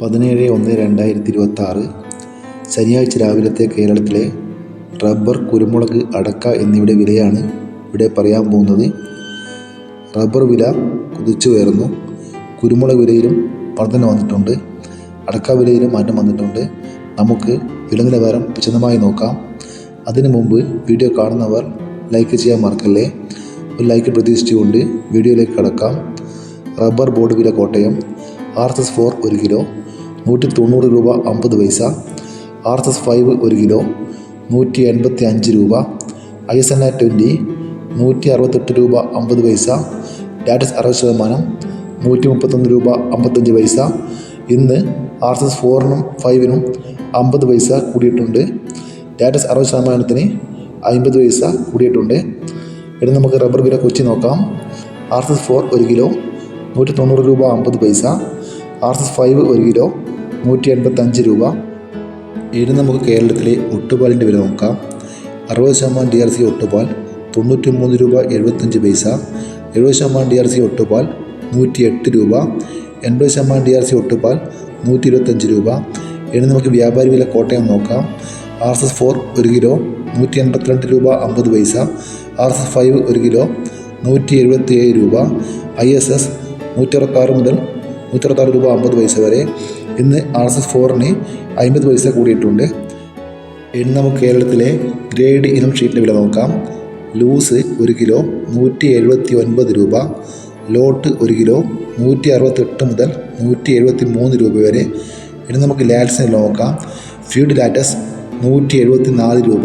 പതിനേഴ് ഒന്ന് രണ്ടായിരത്തി ഇരുപത്തി ആറ് ശനിയാഴ്ച രാവിലത്തെ കേരളത്തിലെ റബ്ബർ കുരുമുളക് അടക്ക എന്നിവയുടെ വിലയാണ് ഇവിടെ പറയാൻ പോകുന്നത്. റബ്ബർ വില കുതിച്ചു കുതിച്ചുയർന്നു കുരുമുളക് വിലയിലും വർധന വന്നിട്ടുണ്ട്. അടക്ക വിലയിലും മാറ്റം വന്നിട്ടുണ്ട്. നമുക്ക് വില നിലവാരം വിശദമായി നോക്കാം. അതിനു മുമ്പ് വീഡിയോ കാണുന്നവർ ലൈക്ക് ചെയ്യാൻ മറക്കല്ലേ? ഒരു ലൈക്ക് പ്രതീക്ഷിച്ചുകൊണ്ട് വീഡിയോയിലേക്ക് കടക്കാം. റബ്ബർ ബോർഡ് വില Kottayam R S S four ഒരു കിലോ നൂറ്റി തൊണ്ണൂറ് രൂപ അമ്പത് പൈസ. ആർ എസ് എസ് ഫൈവ് ഒരു കിലോ നൂറ്റി എൺപത്തി അഞ്ച് രൂപ. I S N R twenty നൂറ്റി അറുപത്തെട്ട് രൂപ അമ്പത് പൈസ. ഡാറ്റസ് അറുപത് ശതമാനം നൂറ്റി മുപ്പത്തൊന്ന് രൂപ അമ്പത്തഞ്ച് പൈസ. ഇന്ന് ആർ എസ് എസ് ഫോറിനും ഫൈവിനും അമ്പത് പൈസ കൂടിയിട്ടുണ്ട്. ഡാറ്റസ് അറുപത് ശതമാനത്തിന് അമ്പത് പൈസ കൂടിയിട്ടുണ്ട്. ഇനി നമുക്ക് റബ്ബർ വില കൊച്ചി നോക്കാം. ആർ എസ് എസ് ഫോർ ഒരു കിലോ നൂറ്റി തൊണ്ണൂറ് രൂപ അമ്പത് പൈസ. ആർ എസ് എസ് ഫൈവ് ഒരു കിലോ നൂറ്റി എൺപത്തഞ്ച് രൂപ. ഇനി നമുക്ക് കേരളത്തിലെ ഒട്ടുപാലിന്റെ വില നോക്കാം. അറുപത് ശതമാനം ഡി ആർ സി ഒട്ടുപാൽ തൊണ്ണൂറ്റി മൂന്ന് രൂപ എഴുപത്തഞ്ച് പൈസ. എഴുപത് ശതമാനം ഡി ആർ സി ഒട്ടുപാൽ നൂറ്റി എട്ട് രൂപ. എൺപത് ശതമാനം ഡി ആർ സി ഒട്ടുപാൽ നൂറ്റി ഇരുപത്തഞ്ച് രൂപ. ഇനി നമുക്ക് വ്യാപാരി വില കോട്ടയം നോക്കാം. ആർ എസ് എസ് ഫോർ ഒരു കിലോ നൂറ്റി എൺപത്തിരണ്ട് രൂപ അമ്പത് പൈസ. ആർ എസ് എസ് ഫൈവ് ഒരു കിലോ നൂറ്റി എഴുപത്തി ഏഴ് രൂപ. ഐ എസ് എസ് നൂറ്ററുപത്താറ് മുതൽ നൂറ്ററുപത്താറ് രൂപ അമ്പത് പൈസ വരെ. ഇന്ന് ആർ എസ് എസ് ഫോറിന് അമ്പത് പൈസ കൂടിയിട്ടുണ്ട്. ഇനി നമുക്ക് കേരളത്തിലെ ഗ്രേഡ് ഇനം ഷീറ്റിന്റെ വില നോക്കാം. ലൂസ് ഒരു കിലോ നൂറ്റി എഴുപത്തി ഒൻപത് രൂപ. ലോട്ട് ഒരു കിലോ നൂറ്റി അറുപത്തെട്ട് മുതൽ നൂറ്റി എഴുപത്തി മൂന്ന് രൂപ വരെ. ഇനി നമുക്ക് ലാറ്റ്സിന് നോക്കാം. ഫീഡ് ലാറ്റസ് നൂറ്റി എഴുപത്തി നാല് രൂപ.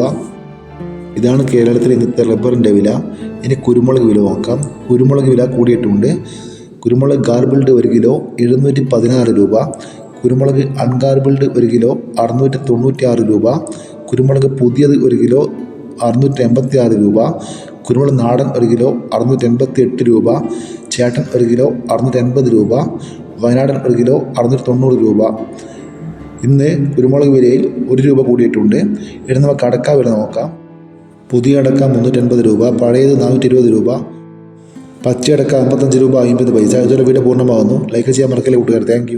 ഇതാണ് കേരളത്തിലെ ഇന്നത്തെ റബ്ബറിന്റെ വില. ഇനി കുരുമുളക് വില നോക്കാം. കുരുമുളക് വില കൂടിയിട്ടുണ്ട്. കുരുമുളക് ഗാർബിൾഡ് ഒരു കിലോ എഴുന്നൂറ്റി പതിനാറ് രൂപ. കുരുമുളക് അൺഗാർബിൾഡ് ഒരു കിലോ അറുന്നൂറ്റി തൊണ്ണൂറ്റി ആറ് രൂപ. കുരുമുളക് പുതിയത് ഒരു കിലോ അറുന്നൂറ്റി എൺപത്തി ആറ് രൂപ. കുരുമുളക് നാടൻ ഒരു കിലോ അറുന്നൂറ്റി എൺപത്തി എട്ട് രൂപ. ചേട്ടൻ ഒരു കിലോ അറുന്നൂറ്റി എൺപത് രൂപ. വയനാടൻ ഒരു കിലോ അറുന്നൂറ്റി തൊണ്ണൂറ് രൂപ. ഇന്ന് കുരുമുളക് വിലയിൽ ഒരു രൂപ കൂടിയിട്ടുണ്ട്. ഇനി നമുക്ക് അടക്ക വില നോക്കാം. പുതിയ അടക്ക മുന്നൂറ്റൻപത് രൂപ പഴയത് നാനൂറ്റി ഇരുപത് രൂപ. പച്ചയടക്ക അമ്പത്തഞ്ച് രൂപ അമ്പത് പൈസ. ഇതോടെ വീട് പൂർണമാകുന്നു. ലൈക്ക് ചെയ്യാൻ മറക്കല്ലേ കൂട്ടുകാർ താങ്ക്